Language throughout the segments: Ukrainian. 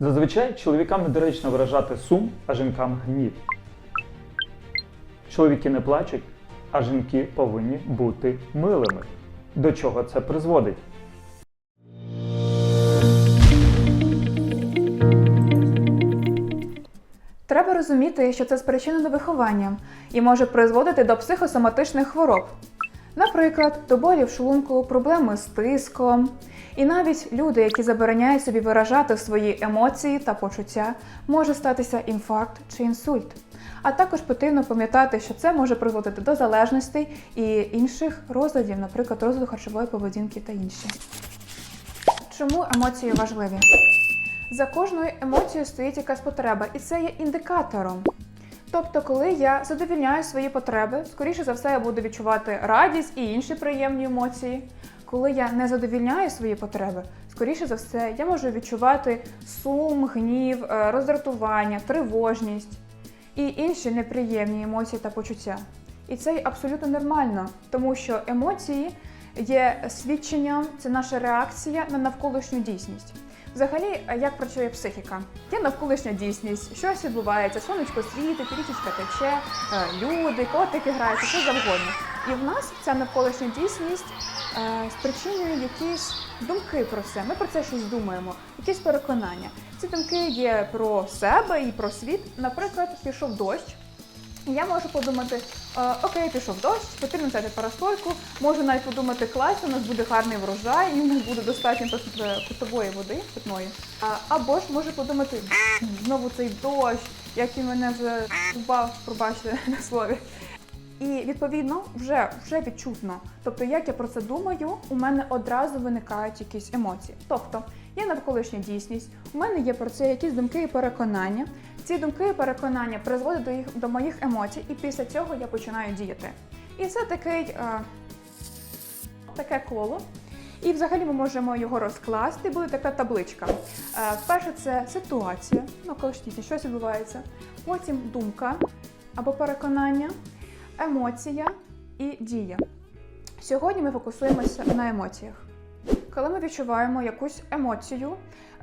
Зазвичай чоловікам недоречно виражати сум, а жінкам гнів. Чоловіки не плачуть, а жінки повинні бути милими. До чого це призводить? Треба розуміти, що це спричинено вихованням і може призводити до психосоматичних хвороб. Наприклад, до болів шлунку, проблеми з тиском. І навіть люди, які забороняють собі виражати свої емоції та почуття, може статися інфаркт чи інсульт. А також потрібно пам'ятати, що це може призводити до залежностей і інших розладів, наприклад, розладу харчової поведінки та інші. Чому емоції важливі? За кожною емоцією стоїть якась потреба, і це є індикатором. Тобто, коли я задовільняю свої потреби, скоріше за все, я буду відчувати радість і інші приємні емоції. Коли я не задовільняю свої потреби, скоріше за все, я можу відчувати сум, гнів, е, роздратування, тривожність і інші неприємні емоції та почуття. І це абсолютно нормально, тому що емоції є свідченням, це наша реакція на навколишню дійсність. Взагалі, як працює психіка? Є навколишня дійсність, щось відбувається, сонечко світить, річечка тече, е, люди, котики граються, що завгодно. І в нас ця навколишня дійсність е, спричинює якісь думки про це. Ми про це щось думаємо, якісь переконання. Ці думки є про себе і про світ. Наприклад, пішов дощ. Я можу подумати, е, окей, пішов дощ, потрібно взяти парасольку, можу навіть подумати, клас, у нас буде гарний врожай, і у нас буде достатньо пит- е, питової води питної. Або ж можу подумати, знову цей дощ, як він мене вже вбав, пробачте на слові. І відповідно вже, вже відчутно. Тобто, як я про це думаю, у мене одразу виникають якісь емоції. Тобто, є навколишня дійсність, у мене є про це якісь думки і переконання. Ці думки і переконання призводять до їх до моїх емоцій, і після цього я починаю діяти. І це такий, е, таке коло. І взагалі ми можемо його розкласти, буде така табличка. Е, перше це ситуація, ну коли щось відбувається. Потім думка або переконання, емоція і дія. Сьогодні ми фокусуємося на емоціях. Коли ми відчуваємо якусь емоцію,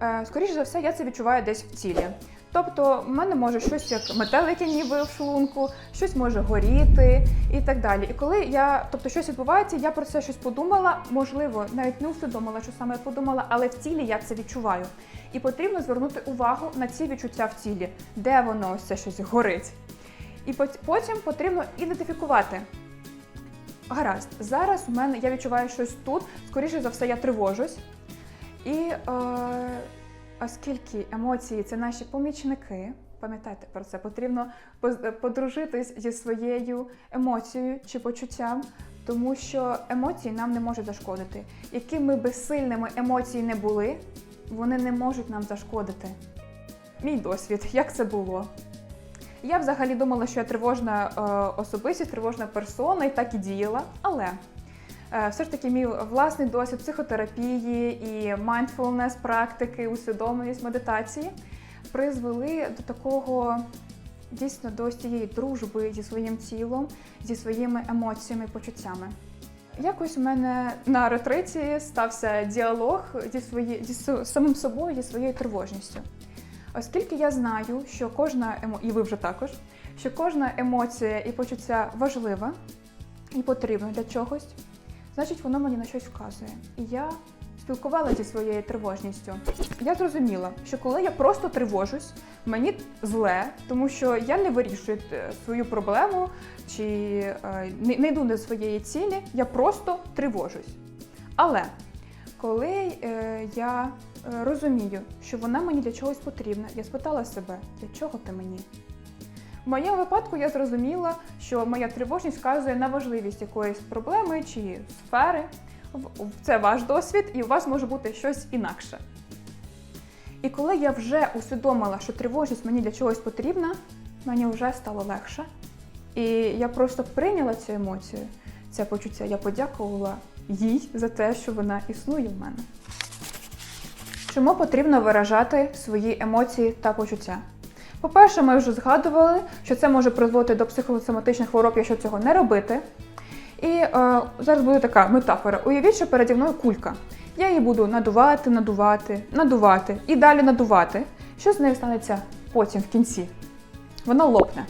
е, скоріше за все, я це відчуваю десь в тілі. Тобто, в мене може щось як метелики ніби в шлунку, щось може горіти і так далі. І коли я, тобто щось відбувається, я про це щось подумала, можливо, навіть не усвідомила, що саме подумала, але в тілі я це відчуваю. І потрібно звернути увагу на ці відчуття в тілі, де воно це щось горить. І потім потрібно ідентифікувати. Гаразд, зараз у мене я відчуваю щось тут, скоріше за все, я тривожусь. І е, оскільки емоції це наші помічники, пам'ятайте про це, потрібно подружитись зі своєю емоцією чи почуттям, тому що емоції нам не можуть зашкодити. Якими би сильними емоції не були, вони не можуть нам зашкодити. Мій досвід, як це було? Я взагалі думала, що я тривожна е, особистість, тривожна персона, і так і діяла. Але е, все ж таки мій власний досвід психотерапії і mindfulness практики, усвідомленість, медитації призвели до такого дійсно до цієї дружби зі своїм тілом, зі своїми емоціями почуттями. Якось у мене на ретриті стався діалог зі, свої, зі самим собою, зі своєю тривожністю. Оскільки я знаю, що кожна емо... і ви вже також, що кожна емоція і почуття важлива і потрібна для чогось, значить воно мені на щось вказує. І я спілкувалася зі своєю тривожністю. Я зрозуміла, що коли я просто тривожусь, мені зле, тому що я не вирішую е, свою проблему чи е, не, йду до своєї цілі, я просто тривожусь. Але коли е, я е, розумію, що вона мені для чогось потрібна, я спитала себе, для чого ти мені? В моєму випадку я зрозуміла, що моя тривожність вказує на важливість якоїсь проблеми чи сфери. Це ваш досвід, і у вас може бути щось інакше. І коли я вже усвідомила, що тривожність мені для чогось потрібна, мені вже стало легше. І я просто прийняла цю емоцію, це почуття. Я подякувала їй за те, що вона існує в мене. Чому потрібно виражати свої емоції та почуття? По-перше, ми вже згадували, що це може призводити до психосоматичних хвороб, якщо цього не робити. І е, зараз буде така метафора. Уявіть, що переді мною кулька. Я її буду надувати, надувати, надувати і далі надувати. що з нею станеться потім в кінці? Вона лопне,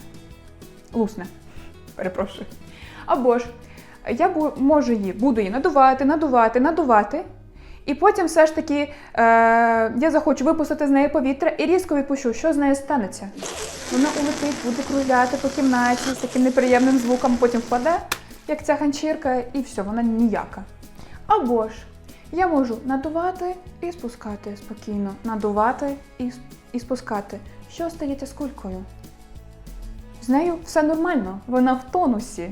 лусне. Перепрошую. Або ж я можу її, буду її надувати, надувати, надувати. І потім все ж таки е, я захочу випустити з неї повітря і різко відпущу, що з нею станеться. Вона улетить, буде кружляти по кімнаті з таким неприємним звуком, потім впаде, як ця ганчірка, і все, вона ніяка. Або ж я можу надувати і спускати спокійно, надувати і, і спускати. Що стається з кулькою? З нею все нормально, вона в тонусі.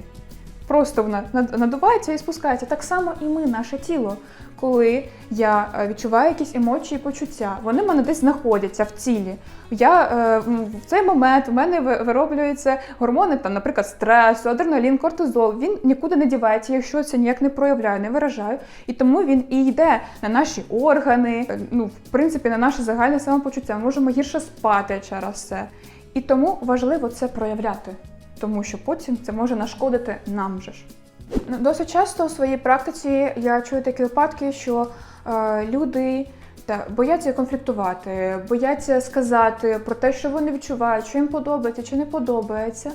Просто вона над- надувається і спускається. Так само і ми, наше тіло. Коли я е, відчуваю якісь емоції, почуття, вони в мене десь знаходяться в тілі. Я е, в цей момент в мене вироблюються гормони, там, наприклад, стресу, адреналін, кортизол. Він нікуди не дівається, якщо це ніяк не проявляю, не виражаю. І тому він і йде на наші органи, е, ну, в принципі, на наше загальне самопочуття. Ми можемо гірше спати через це. І тому важливо це проявляти, тому що потім це може нашкодити нам же ж. Ну, Досить часто у своїй практиці я чую такі випадки, що е, люди та, бояться конфліктувати, бояться сказати про те, що вони відчувають, що їм подобається чи не подобається.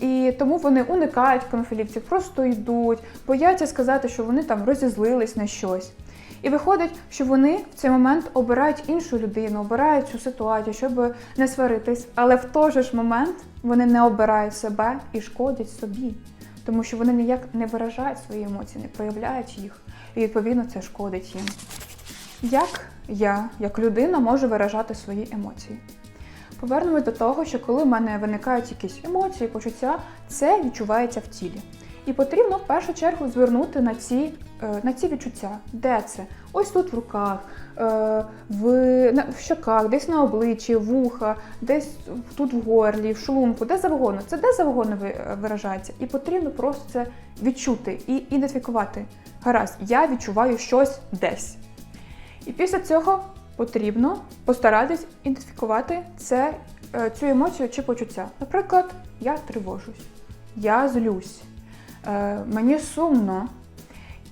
І тому вони уникають конфліктів, просто йдуть, бояться сказати, що вони там розізлились на щось. І виходить, що вони в цей момент обирають іншу людину, обирають цю ситуацію, щоб не сваритись. Але в той же ж момент вони не обирають себе і шкодять собі, тому що вони ніяк не виражають свої емоції, не проявляють їх, і відповідно це шкодить їм. Як я, як людина, можу виражати свої емоції? Повернемось до того, що коли в мене виникають якісь емоції, почуття, це відчувається в тілі. І потрібно в першу чергу звернути на ці, е, на ці відчуття. Де це? Ось тут в руках, е, в, в щоках, десь на обличчі, вуха, десь тут в горлі, в шлунку, де завгодно. Це де завгодно е, виражається. І потрібно просто це відчути і ідентифікувати. Гаразд, я відчуваю щось десь. І після цього потрібно постаратись ідентифікувати це, цю емоцію чи почуття. Наприклад, я тривожусь, я злюсь, мені сумно.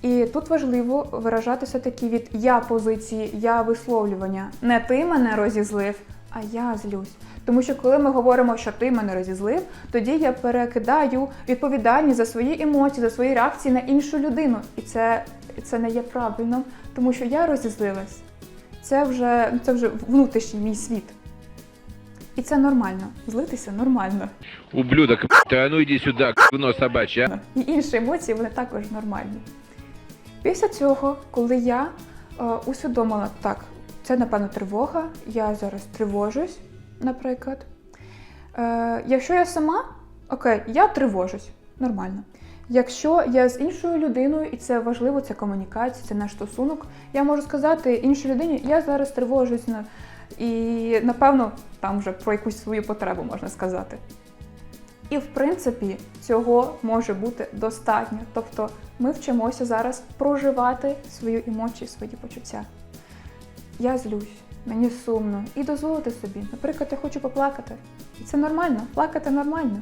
І тут важливо виражатися таки від я позиції, я висловлювання. Не ти мене розізлив, а я злюсь. Тому що коли ми говоримо, що ти мене розізлив, тоді я перекидаю відповідальність за свої емоції, за свої реакції на іншу людину. І це, це не є правильно, тому що я розізлилась. Це вже, це вже внутрішній мій світ. І це нормально. Злитися нормально. Ублюдок, ты, а ну иди сюда, говно собачье, а. І інші емоції вони також нормальні. Після цього, коли я е, усвідомила, так, це напевно тривога, я зараз тривожусь, наприклад. Е, якщо я сама, окей, я тривожусь, нормально. Якщо я з іншою людиною, і це важливо, це комунікація, це наш стосунок, я можу сказати іншій людині, я зараз тривожусь на і напевно там вже про якусь свою потребу можна сказати. І в принципі цього може бути достатньо. Тобто ми вчимося зараз проживати свої емоції, свої почуття. Я злюсь, мені сумно, і дозволити собі. Наприклад, я хочу поплакати. І це нормально, плакати нормально.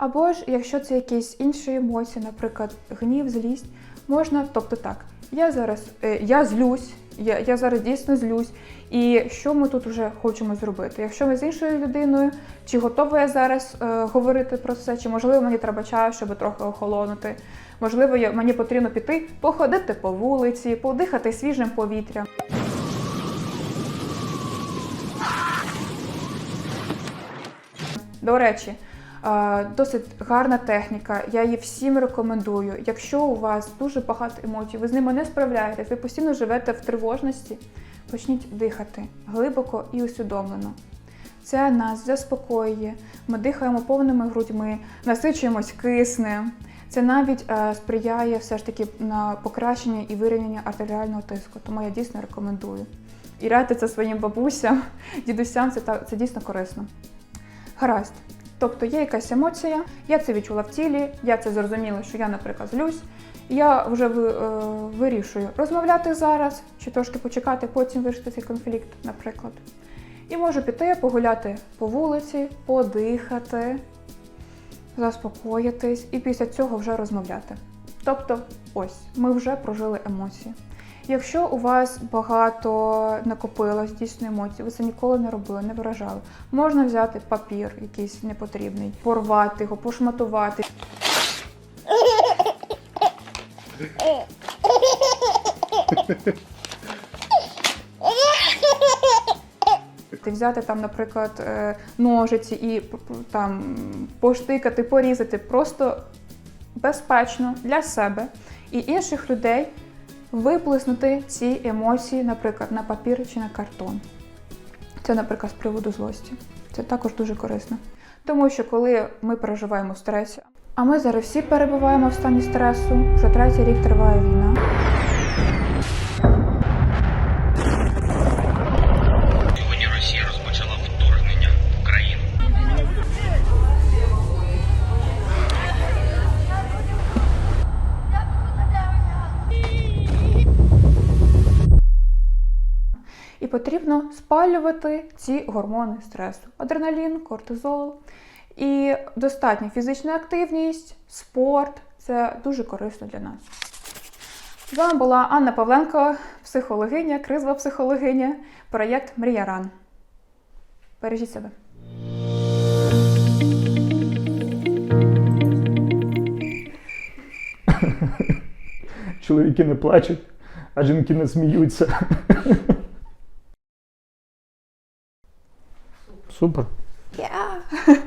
Або ж, якщо це якісь інші емоції, наприклад, гнів, злість, можна, тобто так, я зараз е, я злюсь, я, я зараз дійсно злюсь. І що ми тут вже хочемо зробити? Якщо ми з іншою людиною, чи готова я зараз е, говорити про це, чи можливо мені треба чаю, щоб трохи охолонути? Можливо, я, мені потрібно піти походити по вулиці, подихати свіжим повітрям. До речі, досить гарна техніка. Я її всім рекомендую. Якщо у вас дуже багато емоцій, ви з ними не справляєтесь, ви постійно живете в тривожності, почніть дихати глибоко і усвідомлено. Це нас заспокоює. Ми дихаємо повними грудьми, насичуємось киснем. Це навіть е, сприяє все ж таки на покращення і вирівняння артеріального тиску. Тому я дійсно рекомендую. І радьте це своїм бабусям, дідусям, це, це дійсно корисно. Гаразд. Тобто є якась емоція, я це відчула в тілі, я це зрозуміла, що я, наприклад, злюсь. Я вже е, вирішую розмовляти зараз, чи трошки почекати, потім вирішити цей конфлікт, наприклад. І можу піти погуляти по вулиці, подихати, заспокоїтись і після цього вже розмовляти. Тобто, ось ми вже прожили емоції. Якщо у вас багато накопилось дійсно емоцій, ви це ніколи не робили, не виражали. Можна взяти папір, якийсь непотрібний, порвати його, пошматувати. Ти взяти там, наприклад, е, ножиці і там поштикати, порізати просто безпечно для себе і інших людей виплеснути ці емоції, наприклад, на папір чи на картон. Це, наприклад, з приводу злості. Це також дуже корисно. Тому що коли ми переживаємо стрес, а ми зараз всі перебуваємо в стані стресу, вже третій рік триває війна. Потрібно спалювати ці гормони стресу: адреналін, кортизол. І достатня фізична активність, спорт це дуже корисно для нас. З вами була Анна Павленко, психологиня, кризова психологиня, проєкт Мрія Ран. Бережіть себе. Чоловіки не плачуть, а жінки не сміються. Super. Yeah.